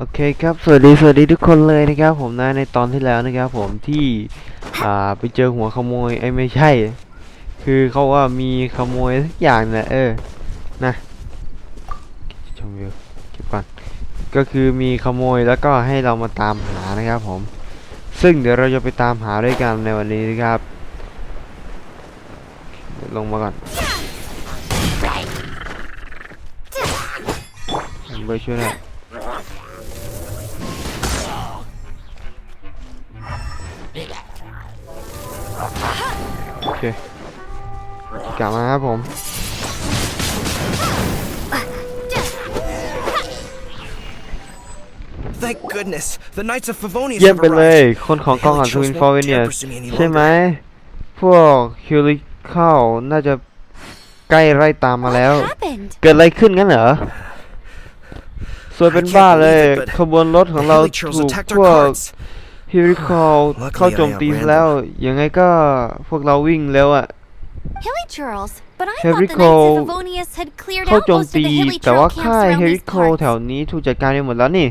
โอเคครับ สวัสดี สวัสดีทุกคนเลยนะครับผมนะ ในตอนที่แล้วนะครับผมที่ อ่า ไปเจอหัวขโมยไอ้ยไม่ใช่ คือเขาว่ามีขโมยสักอย่างนะเออ นะชมวิวเก็บก่อน ก็คือมีขโมยแล้วก็ให้เรามาตามหานะครับผม ซึ่งเดี๋ยวเราจะไปตามหาด้วยกันในวันนี้นะครับเดี๋ยวลงมาก่อนผมไปช่วยหน่อย เค กลับมาครับผม Thank goodness, the Knights of Favonius เยี่ยม have ไปเลย arrived. คนของกองอัศวินฟอร์เวเนีย Dare pursue me any ใช่ไหม longer. พวกคิวริเข้าน่าจะใกล้ไล่ตามมาแล้ว What happened? เกิดอะไรขึ้นงั้นเหรอสวยเป็นบ้าเลย I can't believe it, but ขบวนรถของ The เรา Hilly Churls ถูก attacked พ our วก carts. ฮิริคอล Luckily, เข้าโจมตี I outran แล้ว ยังไงก็พวกเราวิ่งเร็วอะ Hilly Churls. But I Henry thought the Knights Cole of Favonius had cleared เข้า out โจม most of ตี the Hilly แต่ Churl ว่า camps ค่าย around เฮ these ริคอล parts. แถวนี้ถูกจัดการไปหมดแล้วนี่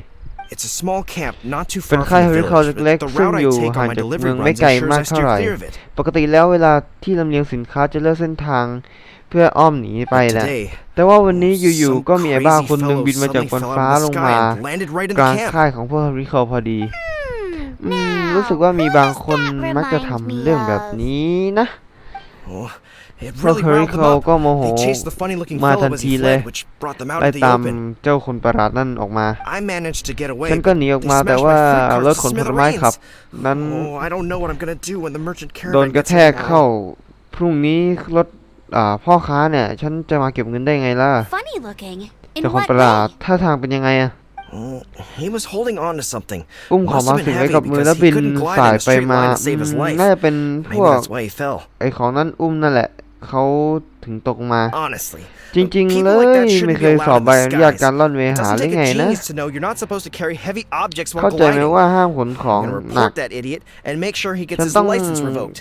It's a small camp not too เป็น far ค่าย from เฮ the ริคอล village, เล็ก but ๆ the ซึ่ง route อ I ยู่ take ห่าง on my จาก delivery เมือง runs ไม่ไกล ensures มา I กเท่า steer ไหร่ clear of it. ปกติแล้วเวลาที่ลำเลียงสินค้าจะเลือกเส้นทางเพื่ออ้อมหนีไป But นะ today, แต่ว่าวันนี้อยู่ some ๆก็มีไอ้บ้า crazy คนหนึ่ง fellow บินมาจาก suddenly บน fell ฟ้า out of ล the ง sky มา and landed right in กลาง the camp. ค่ายของพวกริคอลพอดี Hmm. อืม Now, รู้สึกว่ามีบางคน who does that มักจะทำ remind me เรื่องแบบ of? นี้นะ Oh, it พวก really เฮริ riled ค them อล up. ก็โมโห They chased the funny-looking มา fellow ทัน as ที he เลย fled, which brought them out ไล่ into the ตาม open. เจ้าคนประหลาดนั่นออกมา I managed to get away, ฉันก็ but หนีออก they มาแต่ smashed ว่า my fruit รถ carts ข to นผลไม้ขับ smithereens. นั้น Oh, I don't know what I'm gonna do when the merchant โดน caravan กระ gets แท here กเข้า now. พรุ่งนี้รถอ่าพ่อค้าเนี่ย ฉันจะมาเก็บเงินได้ไงล่ะ Funny looking. In เจ้าคน what ประหลาด way? ท่าทางเป็นยังไงอะ Oh, he was holding on to something. อุ้มของ Must มา have สิ been งไว้ heavy กับมือ because แล้ว he บิน couldn't glide สาย in a ไป straight มา line to save his อืม life. น่าจะเป็นพ Maybe วก that's why he fell. ไอของนั้นอุ้มนั่นแหละ เขาถึงตกมา Honestly, จริงๆเล people like ย that ไม่ shouldn't เค be ยสอบ allowed ใบ in อ the นุญาต skies. การล่อนเว It หา doesn't หรือ take ไง a นะ genius to know you're not supposed to carry heavy objects เข้า while ใจไหม gliding. ว่าห้ามขนของ I'm หนัก report that idiot and make sure he gets ฉัน his ต้อง license revoked.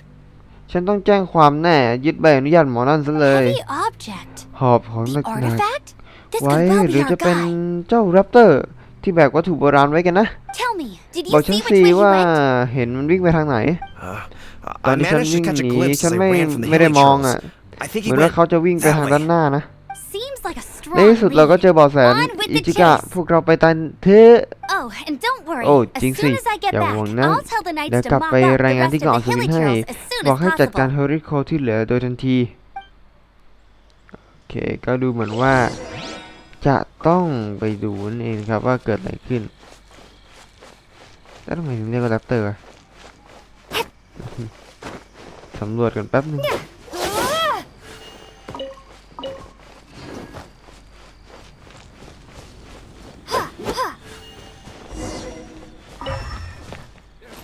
ฉันต้องแจ้งความแน่ยึดใบอนุญาตหมอนั่นซะเลย Heavy object. หอบของห The นัก artifact? This ๆไว้ could well หรือ be จะ our เป็น guy. เจ้าแรปเตอร์ ที่แบกวัตถุโบราณไว้กันนะ Tell me, did บอก you ฉัน see which สิ way he ว่า went? เห็นมันวิ่งไปทางไหน Uh, ตอน I ที่ฉัน managed วิ่ to ง catch ห a นี glimpse ฉัน as I ไม่ ran from the ไม่ได้ hilly มอง churls. อะ I think เห he มือนว่า went เขาจะวิ่งไป that ทาง way. ด้านหน้านะ Seems like a ใน strong ที่สุดเราก็เจอ lead. เบาะแส On with อิ the จิกะ chase. พวกเราไปตันเถอะ Oh, and don't worry. โอ้ as จริง soon สิ as I get อย่า back, ห่วงนะ I'll tell the เดี๋ยว knights กลั to บ mop ไป up ราย the งาน rest ที่ of กองอั the ศวิน hilly ให้ churls as soon บอก as ให้จัดการ possible. เฮอริโคที่เหลือโดยทันที โอเค ก็ดูเหมือนว่า จะต้องไปดูนั่นเองครับว่าเกิดอะไรขึ้น แล้วทำไมถึงเรียกว่าแรปเตอร์อะสำรวจกันแป๊บนึง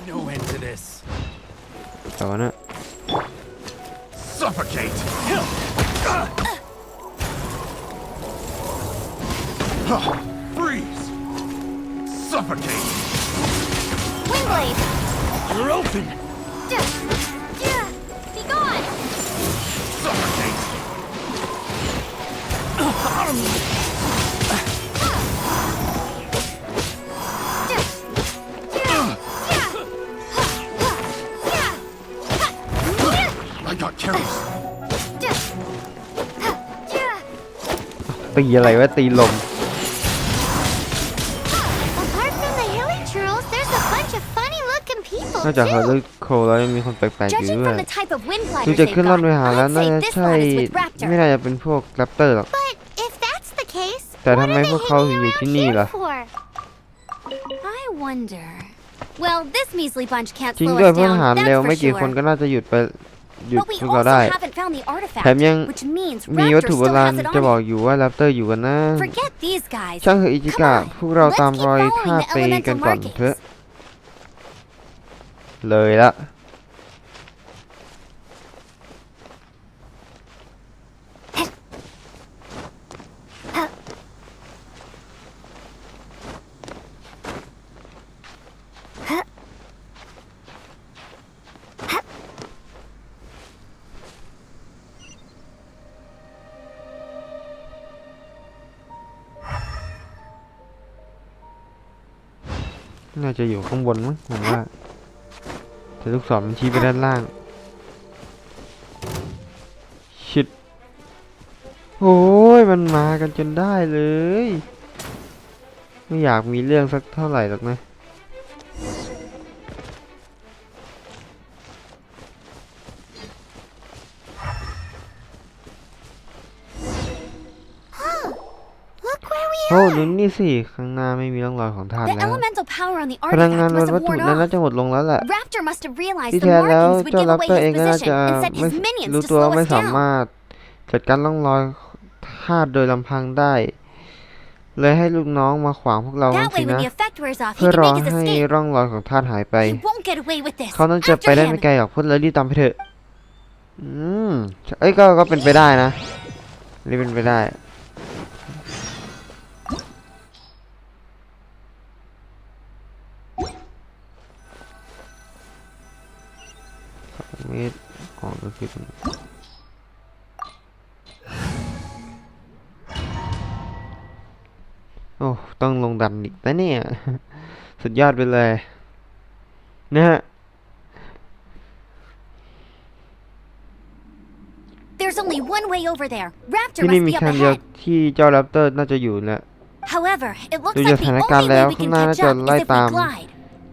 No end to this. แต่ว่านะ Suffocate! อะไรวะตีลม Apart from the hilly churls, there's a bunch of funny-looking people นอกจากเฮอ too. ริโคแล้วยังมีคนแปลกๆอยู่ Judging ด้วย from the type of wind ดู gliders จาก they've ขึ้นรถ got, ไปหาแล้ว I'd น่า say จะ this ใช่ one is with Raptor. ไม่น่าจะเป็นพวกแรปเตอร์หรอก But if that's the case, แต่ทำ what ไม are พว they กเขา hanging ถึงอยู่ around ที่นี่ here ล่ะ for? I wonder. Well, this measly bunch can't จริง slow ด้วย us เพื่อน down, หารเร็ว that's ไม่ for กี่คน sure. ก็น่าจะหยุดไป หยุด But we พวกเรา also ได้ haven't found the artifact, แถมยัง which means มีวัต Raptor ถุโบ still ราณ has it จะ on บอก him. อยู่ว่าแรปเตอร์อยู่กันนะ Forget these guys. ช่างเถอะอิจิกะ Come on, พวกเรา let's ตาม keep รอย following ท่า the เปย์กัน elemental ก่อน markings. เถอะเลยละ น่าจะอยู่ข้างบนมั้งผมว่าแต่ลูกศรมันชี้ไปด้านล่าง ชิด โอ้ยมันมากันจนได้เลย ไม่อยากมีเรื่องสักเท่าไหร่หรอกนะ we โอ้ are. ดูนี่สิข้างหน้าไม่มีร่องรอยของท่าน The แล้ว elemental power on the พลังงาน artifact บน must วัต have ถุ worn นั้นน่า off. จะหมดลงแล้วแหละ Raptor must have realized ที่ the แท้แล้ว markings would เจ้า give ลัป away เตอร์เอง his ก็น่า position จะ and set ไม่ his minions รู้ to ตัว slow ไม่ us สา down. มารถจัดการร่องรอยธาตุโดยลำพังได้เลยให้ลูกน้องมาขวางพวกเรางั้น That สิ way, when นะ the effect wears off, he เพื่อ can รอ make his ให้ escape. ร่องรอยของธาตุหายไป He won't get away with this. เขาน่าจะไป After ได้ him. ไม่ไกลหรอกพูดเลยรีบตามไปเถอะ อืม เอ้ยก็ก็เป็นไปได้นะนี่เป็นไปได้ เมตรอ๋อก็คือตรงนี้โอ้ ต้องลงดันอีกนะเนี่ย สุดยอดไปเลย นะฮะ There's only one way over there. Raptor ที่นี่ must มี be up ทางเดียว ahead. ที่เจ้าแรปเตอร์น่าจะอยู่แหละ However, it looks ดู like จาก the สถานการณ์ only แล้ว way we ข้าง can หน้าน่า catch จะ up is ไล่ if we ตาม glide.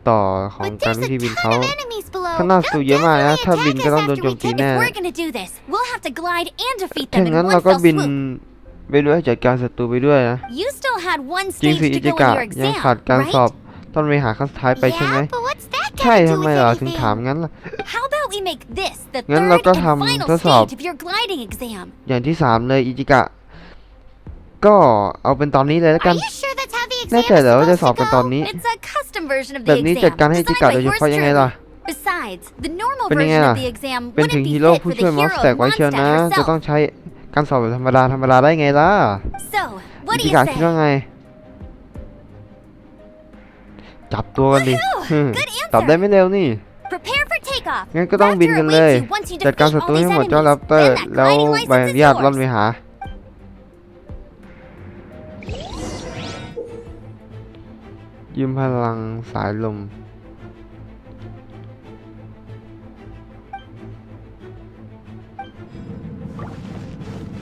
ต่อของ But การ there's วิธี a บิน ton เขา of enemies below. ข้างหน้าสู้เยอะมากนะ They'll ถ้าบิน definitely ก็ต้อง attack โดน us โจ after ม we ตี take แน่ if we're gonna do this. We'll have to glide and defeat ถ้า them อย่าง in นั้น one เราก็ fell บิน swoop. ไปด้วยจัดการศัตรูไปด้วยนะ You still had one จริง stage สิ to อิจิ go กะ in your ยัง exam, ขาดการสอบ right? ต้องไปหาครั้งสุดท้ายไปใช่ไหม Yeah, but what's that ใช่ got to ทำ do ไม with เหรอถึง anything? ถามงั้นล่ะ How about we make this the งั้น third เราก็ and ทำ final ทดสอบ stage of your gliding exam? อย่างที่สามเลยอิจิกะ ก็เอาเป็นตอนนี้เลยแล้วกั Are น แน่ exam ใจ is เหรอว่าจะสอบ supposed กัน to ตอน go? นี้ It's a custom version of แบ the บนี้จัด exam, การให้อิจิ designed กะ by โดยเฉ yours พาะยังไง truly. ล่ะ Besides, the normal เป็นยังไง version ล่ะ of the exam เป็น wouldn't ถึง be ฮีโร่ fit ผู้ for ช่วย the มอส hero แตกไว้เชียว Mondstadt นะ จะต้อ herself. งใช้การสอบแบบธรรมดาธรรมดาได้ไงล่ะ So, อิ what do จิ you กะคิดว่า say? ไง จับตัวกันดิ Woohoo! Good ตอบได้ answer. ไม่เร็วนี่ Prepare for takeoff. งั้นก็ต้องบิน Raptor กันเลย awaits you once you จัดการ defeat ศัตรู all ให้ these หมดเจ้า enemies. แรปเตอร์ Then that แล้ว gliding ใบอ license นุ is ญาตล่อน yours. ไปหา ยืมพลังสายลม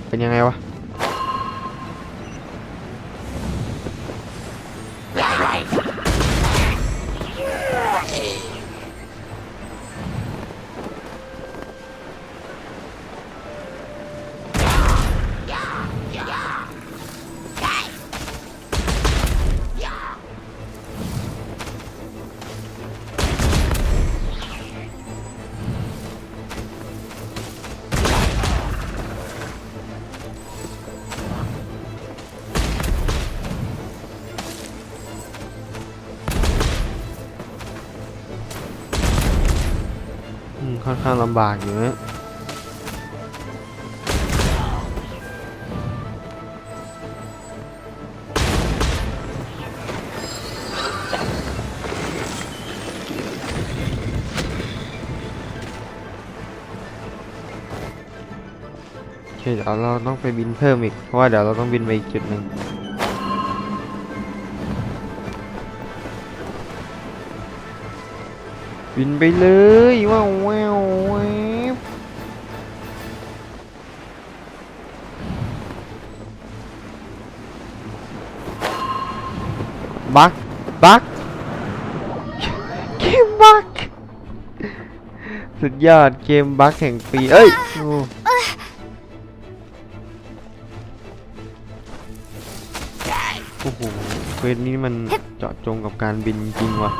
เป็นยังไงวะ ข้างลำบากอยู่นะเดี๋ยวเราต้องไปบินเพิ่มอีก เพราะว่าเดี๋ยวเราต้องบินไปอีกจุดหนึ่ง บินไปเลยว้าวว้าวบักบักเกมบักสุดยอดเกมบักแห่งปีเอ้ยโอ้โอ้โหเควสนี้มันเจาะจงกับการบินจริงว่ะ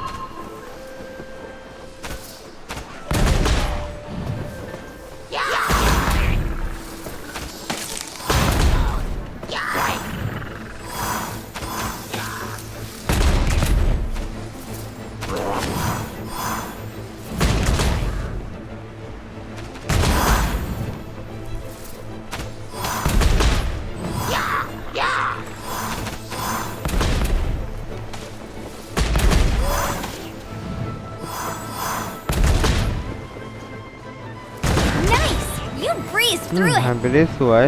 breezed อืม through ผ่าน it. ไปได้สวย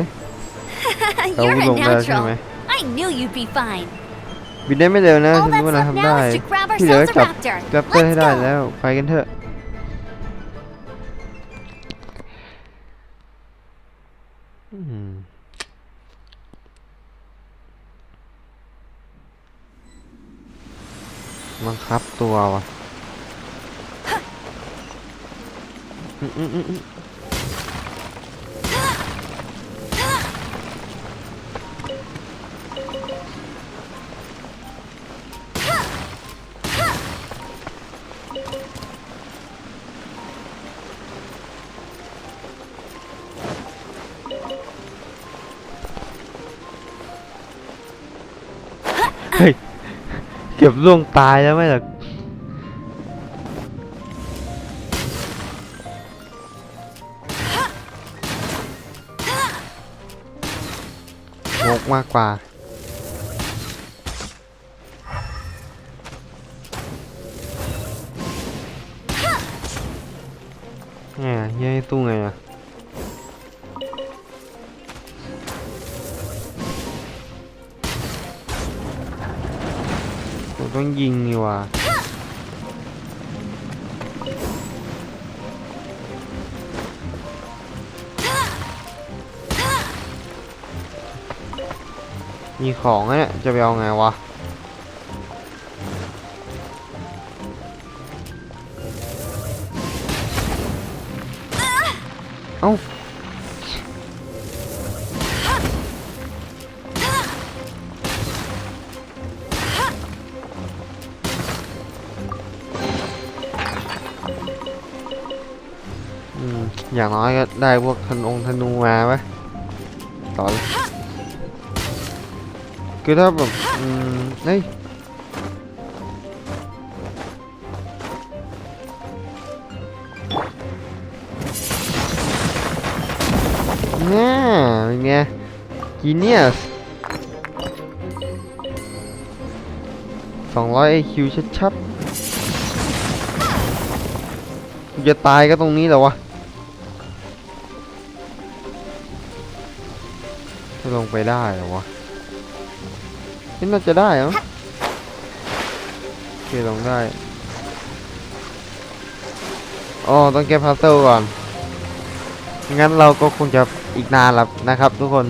เรา You're ล a งได้ใช่ไหม natural. I knew you'd be fine. บินได้ไม่เร็วนะ All ถึง that's เวลา left ทำได้ now is to grab ที่เหลือ ourselves ก็ a จับ raptor. แรปเตอร์ให้ Let's ได้ go. แล้ว ไปกันเถอะ อืมบังคับตัววะอืมอืมอืมอืม เกือบล่วงตายแล้วไหมล่ะงกมากกว่าไงอะเหี้ยังตู้ไงอะ ต้องยิงนี่ว่ะมีของอะเนี่ย จะไปเอาไงวะ เอ้า อย่างน้อยก็ได้พวกธนงธนูมาปะต่อเลยคือถ้าแบบอืมเฮ้ยน่าเป็นไง genius 200 IQ ชัดๆจะตายก็ตรงนี้แหละวะ ลงไปได้เหรอวะนี่น่าจะได้เหรอโอเคลงได้อ๋อต้องแก้พัซเซิลก่อน งั้นเราก็คงจะอีกนานแล้วนะครับทุกคน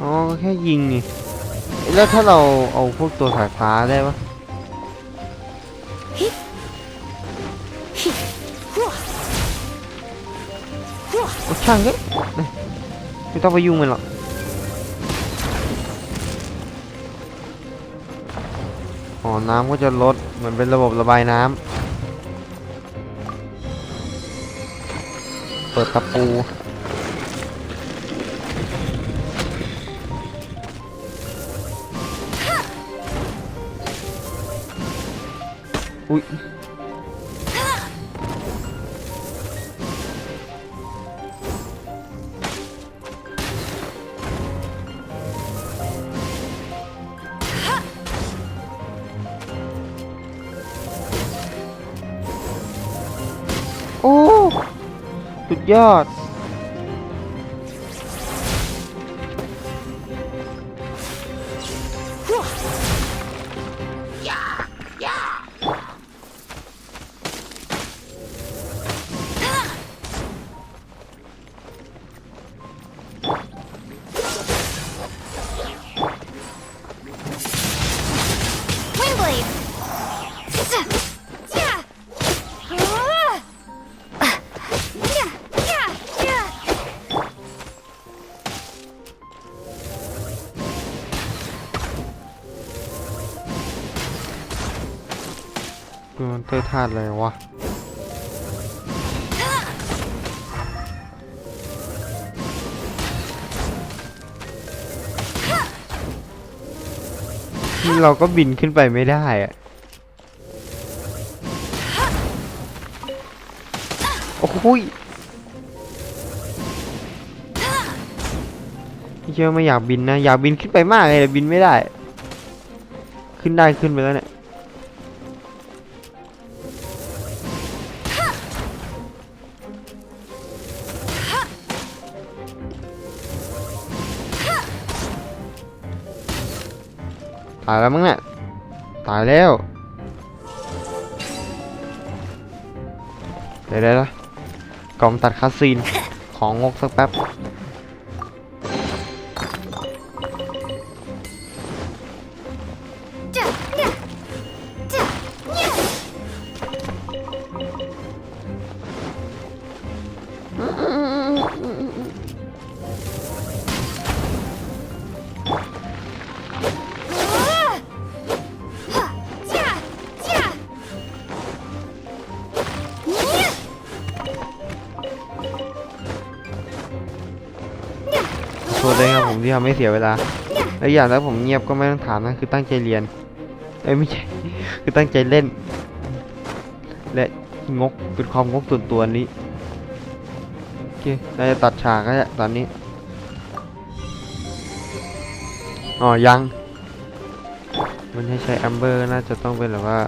อ๋อก็แค่ยิงนี่เอ๊ะแล้วถ้าเราเอาพวกตัวสายฟ้าได้ปะ ช่างเถอะเนี่ยไม่ต้องไปยุ่งมันหรอกอ๋อน้ำก็จะลดเหมือนเป็นระบบระบายน้ำเปิดตะปูอุ๊ย โอ้สุดยอด ดูมันเตอร์ธาไรวะนี่เราก็บินขึ้นไปไม่ได้อะโอ้ยเชื่อไม่อยากบินนะ อยากบินขึ้นไปมากเลยแต่บินไม่ได้ ขึ้นได้ขึ้นไปแล้วเนี่ย ตายแล้วมั้งเนี่ยตายแล้วเดี๋ยวได้ละกล่องตัดคาซีนของงกสักแป๊บ เสียเวลาแล้วอย่างแล้วผมเงียบก็ไม่ต้องถามนะคือตั้งใจเรียนเอ้ยไม่ใช่คือตั้งใจเล่น และงกเป็นความงกส่วนตัวนี้โอเคน่าจะตัดฉากแล้วแหละตอนนี้อ๋อยัง มันให้ใช้แอมเบอร์น่าจะต้องเป็นแบบว่า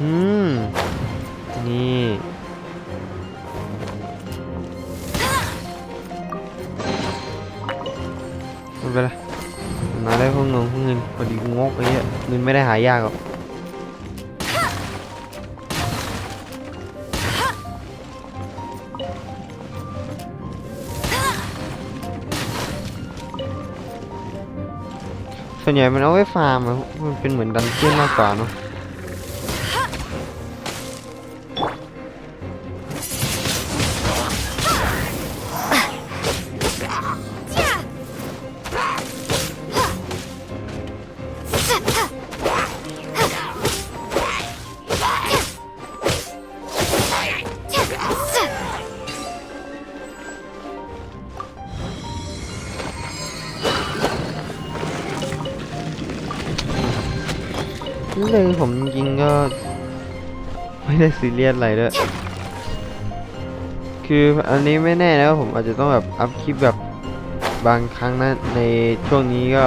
อืมนี่ ไปละมาได้พวกเงินพวกเงินพอดีกูงกไอ้เหี้ยเงินไม่ได้หายากหรอกส่วนใหญ่มันเอาไว้ฟาร์มอะมันเป็นเหมือนดันเจี้ยนมากกว่าเนาะ ผมจริงๆก็ไม่ได้ซีเรียสอะไรด้วย คืออันนี้ไม่แน่นะว่าผมอาจจะต้องแบบอัพคลิปแบบบางครั้งนะในช่วงนี้ก็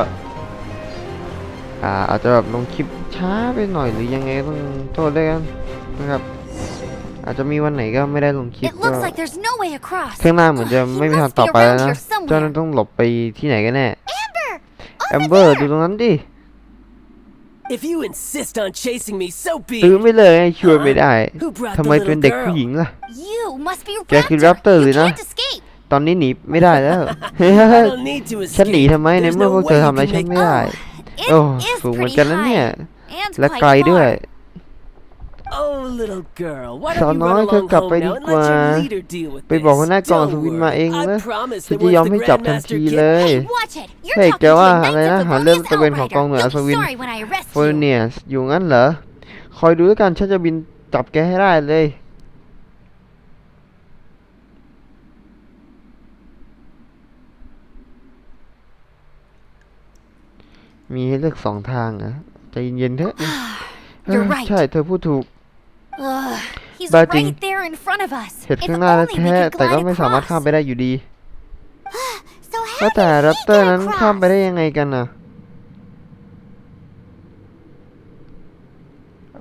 อ่าอาจจะแบบลงคลิปช้าไปหน่อยหรือยังไงต้องโทษด้วยกันนะครับ อาจจะมีวันไหนก็ไม่ได้ลงคลิป It ก็ looks like there's no way across. ข้างหน้าเหมือนจะไม่มีทางต่อไปแล้วนะ He must be around here somewhere. เจ้านั้นต้องหลบไปที่ไหนกันแน่ Amber! แอมเบอร์ดูตรงนั้นดิ If you insist on chasing me, so be ตื้อ it. ไม่เลยให้ช่วยไม่ได้ Who brought ทำ the ไมเป็น little เด็ก girl? ผู้หญิงล่ะ You must be Kaya si Raptor. Raptor You din, ah. can't escape. ตอนนี้หนีไม่ได้แล้ว I don't need to ฉันหนี escape. ทำไมใน There's เมื่อ no พวกเธ way อ you ทำอะไร can ฉัน make ไม่ได้ It โอ้ is สูงเหมือน pretty กันนะเนี่ย high. And และ quite ไกลด้วย far. Oh, little girl, why สาว don't you น้อย run เธอ along กลับไป home ดี now and กว่า let your leader deal with ไปบอกหัว this? หน้ากอง Don't สวินมาเอง worry. นะ I promise ฉัน that จะยอม once ให้ the จับทัน Grandmaster ที gets เลย Hey, watch it. You're Hey, talking kaya to wa, a knight alay na, of the halil Police ta ben Outrider. hakong na You'll be asawin. sorry when I arrest โฟล you. เนียสอยู่งั้นเหรอ คอยดูแล้วกันฉันจะบินจับแกให้ได้เลย มีให้เลือกสองทางเหรอะใจเย็นๆเถอะ You're เออ right. ใช่เธอพูดถูก Ugh, he's บ้าจริง right there in front of us. เห็น If ข้างหน้า only we แท้ could ๆแต่ก็ glide ไม่สามารถ across. ข้ามไปได้อยู่ดี So ว่า how แต่ did แร he ปเตอร์ get นั้นข้ามไป across? ได้ยังไงกันน่ะ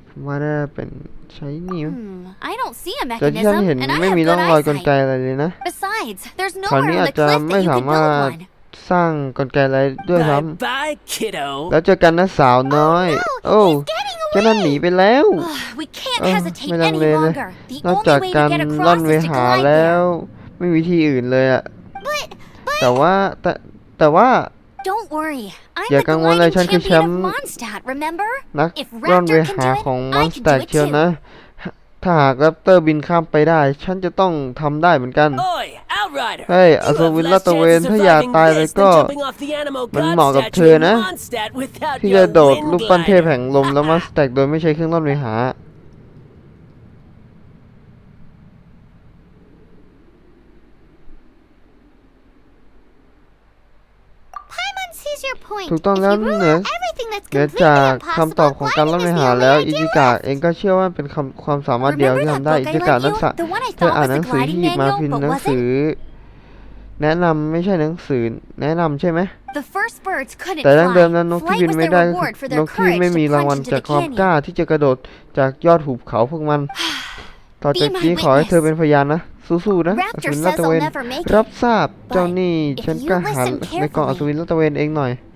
ผมว่าน่าเป็นใช้นิ้ว Hmm, I don't see a แต่ที่ฉัน mechanism, เห็น and I ไม่ have มี good ร่องรอยกลไก eyesight. อะไรเลยนะ Besides, there's คราว nowhere นี้ on อาจ the จะ cliff ไม่ that you สา could มารถ build one. สร้างกลไกอะไรด้วยซ้ Bye bye, kiddo. ำแล้วเจอกันนะสาวน้อย โอ้ He's getting เจ้านั่นหนี away. ไปแล้ว Ugh, we can't เออ hesitate ไม่ลัง any เลเลย longer. The นอก only จาก way การ to get ล่อน across เว is to หา glide แล้ว there. ไม่มีที่อื่นเลยอะ But, but แต่ว่าแต่แต่ว่า don't worry. I'm อย่า the กังวลเลย gliding ฉันคือแช champion ม of ป์ Mondstadt, remember? นัก If ร่อนเว Raptor can หา do it, ของม I อนส can แต do ก it เชียว too. นะ ถ้าหากแรปเตอร์บินข้ามไปได้ ฉันจะต้องทำได้เหมือนกัน Oi, Outrider. Hey, you have Asawin less Latawen, chance of ถ้าอยาก surviving ตายเลย this ก็ than jumping off the Animo มัน God เหมาะกับเธ statue อ in นะ Mondstadt without ที่ your จะโดด wind ลูกปั้นเทพ glider. แห่งลมแล้วมอนสแตกโดยไม่ใช้เครื่องร่อนเวหา point. ถูกต้อง If แล้ว you rule เหนือ out everything that's เหนือ completely จาก impossible, คำตอบของการร่อน gliding เว is หา the แล้ว only อิ idea จิกะ left. เองก็เชื่อว่าเป็นคำความสามารถเดียว Remember ที่ that ทำได้ book อิ I จิกะ lent นัก you? ษา The one I เธอ thought อ่าน was หนั the งสือที่ gliding หยิบมา manual, พิมพ์ but หนัง was สื it? อแนะนำไม่ใช่หนังสือ แนะนำใช่ไหม The first birds couldn't แต่ดั้งเดิมนั้น fly. นกที่ Flight บิน was ไม่ their ได้ reward for น their กที่ courage ไม่ to มีราง plunge วัล into จาก the ความกล้า canyon. ที่จะกระโดดจากยอดหุบเขาพวกมัน ต่อจาก Be my นี้ขอให้ witness. เธอเป็นพยานนะ สู้ๆนะอัศ Raptor วินลาด says ตระเว I'll น never make รับ it. ทราบเจ้า But นี่ if ฉัน you ก็หา listen ในกองอัศ carefully- วินลาดตระเวนเองหน่อย Wait! Stop!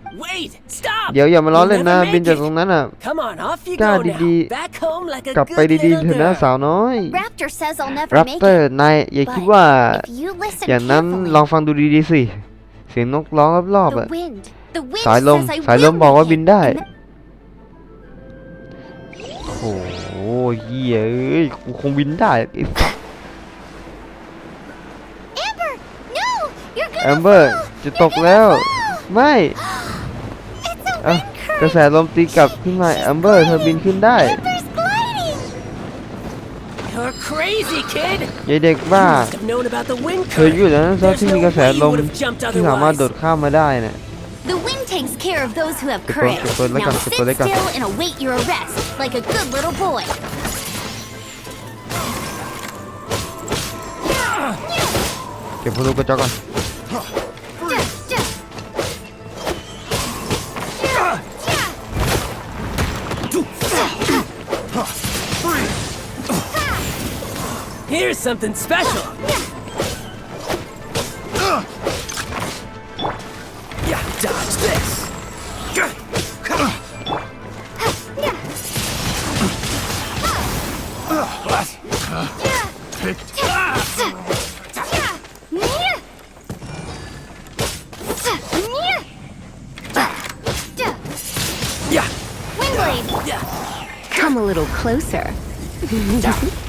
เดี๋ยวอย่ามาล้อเล่นนะ You'll never บินจาก make ต it. รงนั้นอะ Come on, off you กล้า go now. ดี Back home like a กลับไป good ดี little ๆเถอะนะ girl. สาวน้อย Raptor says I'll never แรป make เตอร์ it. นายอย่า But คิดว่า If you listen อย่างนั้น carefully, ลองฟังดูดีๆสิ เสียงนกร้องรอบๆ the อะ wind, the wind สายลม says I สายลม will บอกว่า make บิน it. ได้ And then- โอ้โหเหี้ยเอ้ยกูคงบินได้ไอ้สัส Amber, no, you're แอ gonna มเบอร์ fall. จะตกแล้ว ไม่ It's a เอ้า wind กระ current. แสลมตีกลับขึ้นมาแอมเบอร์เธอบินขึ้นได้ Amber's gliding. You're crazy, kid. ยายเด็กบ้า Must have known about the wind เธออยู่ current. แล้วนั้นซะ There's ที่มี no กระแส way ล you ม would have jumped ที่สามารถ otherwise. โดดข้ามมาได้เนี่ย The wind takes care of those who have Get courage. both, get both, let Now go, sit get both, let go. still and await your arrest, like a good little boy. เก็บพลูกระจกก่อน Here's something special. Yeah, dodge this. Yeah, Windblade, yeah. come a little closer.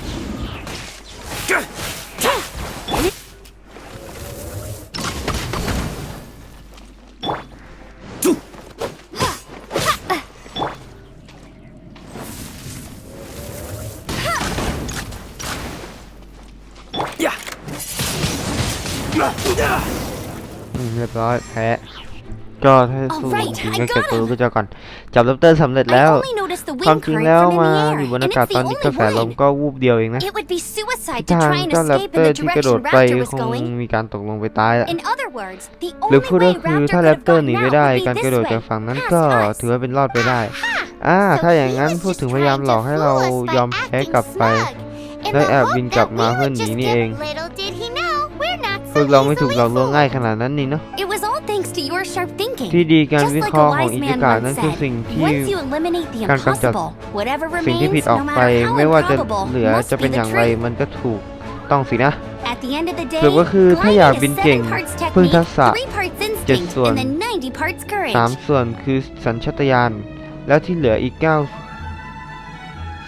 ถ้าสู้ Alright, จริง I ก็เก็บ got พลู him. กระจกก่อนจับลัปเตอร์สำเร็จแล้ว I only noticed the ความ wind จริง current แล้ว from in มา the อยู่ air, บน and อากาศ it's ตอน the นี้ only กระแสลม way. ก็วูบเดียวเองนะ It would be suicide to ทาง try and เจ้าแรป escape เตอ in ร์ the ที่กระโด direction ดไป Raptor was คง going. มีการตกลงไปตายแหละ In other words, the หรือ only พูดก็ way คือ Raptor ถ้า could แร have ปเตอร์หนี gotten ไม่ out ได้ would be การกระ this โดด way, จากฝั่งนั้น past ก็ us. ถือว่าเป็นรอดไปได้อ่าถ้าอย่างนั้นพูดถึงพยายามหลอกให้เรายอมแพ้กลับไปแล้วแอบบินกลับมาเพื่อหนีนี่เองพวกเราไม่ถูกหลอกลวงง่ายขนาดนั้นนี่เนาะ ที่ดีการ Just วิ like เคราะ a ห์ของ wise อิ man จิกา once นั่นคือ said, สิ่งที่ once you eliminate the การกำจัด impossible, whatever สิ่งที่ remains, ผิดออก no ไป matter how ไม่ว่าจะ improbable, เหลือ must จะเป็น be อ the ย่างไร truth. มันก็ถูกต้องสินะ At the end of the สรุป day, ก็คือถ้าอยาก gliding บิน is เก่ง seven parts พึ่งทัก technique, ษะ three parts เจ็ด instinct, ส่วน and then 90 parts courage. สามส่วนคือสัญชาตญาณแล้วที่เหลืออีกเก้า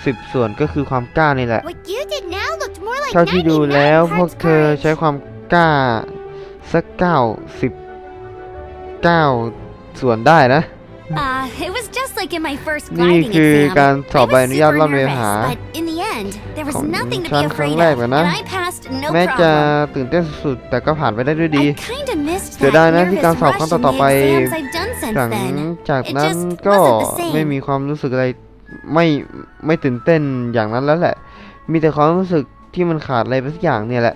สิบส่วนก็คือความกล้านี่แหละ What you did now looked more like เท่าที่ดูแล้ว99พวก parts เธอ courage. ใช้ความกล้าสักเก้าสิบ เก้าส่วนได้นะ Uh, it was just like in my first นี่ gliding คือ exam. การสอบ I ใบ was อนุญาต super ล่อนเรือ nervous, หา but in the end, there was ของ nothing to ฉั be นครั้ง afraid แรก of, เลย and นะ I passed no แม้จะ problem. ตื่นเต้นสุดๆแต่ก็ผ่านไปได้ด้วยดี I kinda missed เสีย that ดายนะที่การ nervous สอบครั้ rush ง in ต่อ the ๆไป exams I've done หลั since ง then. จาก It นั้น just ก็ wasn't the same. ไม่มีความรู้สึกอะไรไม่ไม่ตื่นเต้นอย่างนั้นแล้วแหละ มีแต่ความรู้สึกที่มันขาดอะไรไปสักอย่างเนี่ยแหละ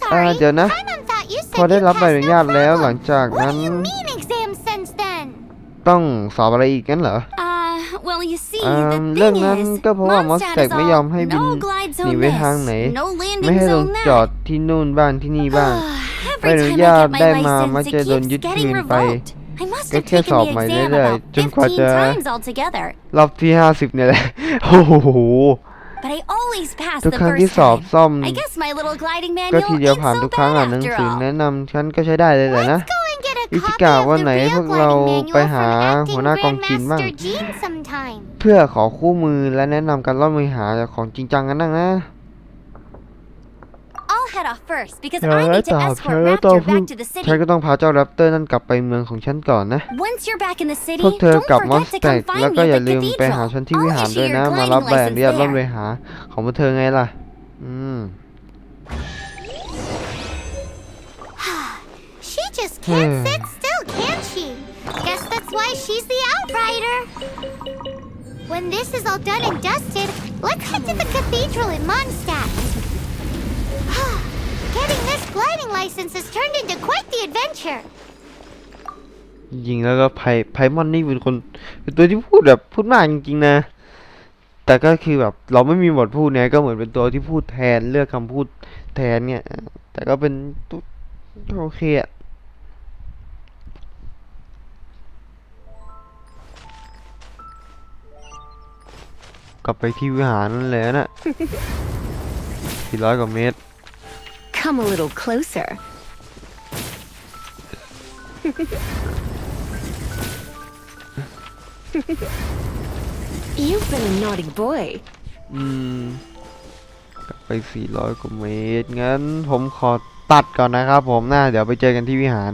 Sorry, อ่าเดี๋ยวนะ Paimon thought you พอ said ได้ you รับใบอ passed นุ no ญาตแล้วหลั problem. งจาก What นั้น do you mean exams since then? ต้องสอบอะไรอีกกันเหรอ Uh, well, you see, อ่า the เรื่อง thing นั้น is, ก็เพราะว่ามอส Mondstadt แตก is ไม่ยอม all ให้บิน no glide หนี zone ไปทางไหน this, no ไม่ landing ให้ลง zone จอด that. ที่นู่นบ้างที่นี่บ้างใบ Every อนุ time ญา I ต get my ได้มามัก license, จะ it โดนยึด keeps คื getting นไป revoked. I must ก็ have แค่ taken สอบ the ใหม่ exam เรื่อย about ๆจนกว่า15จะ times altogether. รอบที่50เนี่ยแหละโอ้โห But I always pass ทุก the ครั้ง first ที่สอบ time. ซ่อม I guess my little gliding ก็ manual ทีเดียว ain't ผ่าน so ทุกครั้ง bad อะหนัง after สือ all. แนะนำฉันก็ใช้ได้เลยแหละนะ Go and get a อิจิ copy กะ of วัน the ไหน real พวกเรา gliding ไป manual หา from หัวหน้ากอง acting ทีมบ้าง Grandmaster Jean sometime. เพื่อขอคู่มือและแนะนำการล่อนมือหาของจริงจังกันนั่งนะ I'll head off first because เดี๋ยว I แล้ว need to ต่อ escort ฉันก็ต้อง Raptor พึ่ง back to the ฉัน city. ก็ต้องพาเจ้าแรปเตอร์นั่นกลับไปเมืองของฉันก่อนนะ Once you're back in the city, พวกเธอ don't กลับมอน forget ส to แต็ก come แล้ว find ก็ me อย่า at ลื the มไปหา cathedral. ฉันที่วิหาร I'll ด้วย issue นะ your มารับ gliding ใบอนุญาต license ล่อนเว there. หาของพวกเธอไงล่ะ อืม She just can't Hmm. sit still, can she? Guess that's why she's the outrider. When this is all done and dusted, let's head to the cathedral in Mondstadt. Getting this gliding license has turned into quite the adventure. จริงแล้วก็ไพไพมอนนี่เป็นคนเป็นตัวที่พูดแบบพูดมากจริงๆนะ แต่ก็คือแบบเราไม่มีบทพูดเนี่ยก็เหมือนเป็นตัวที่พูดแทนเลือกคำพูดแทนเนี่ย แต่ก็เป็นตุ๊โอเคอะกลับไปที่วิหารนั่นแหละนะสี่ร้อยกว่าเมตร Come a little closer. You've been a naughty boy. อืมกลับไป 400 กว่าเมตร งั้นผมขอตัดก่อนนะครับผมนะเดี๋ยวไปเจอกันที่วิหาร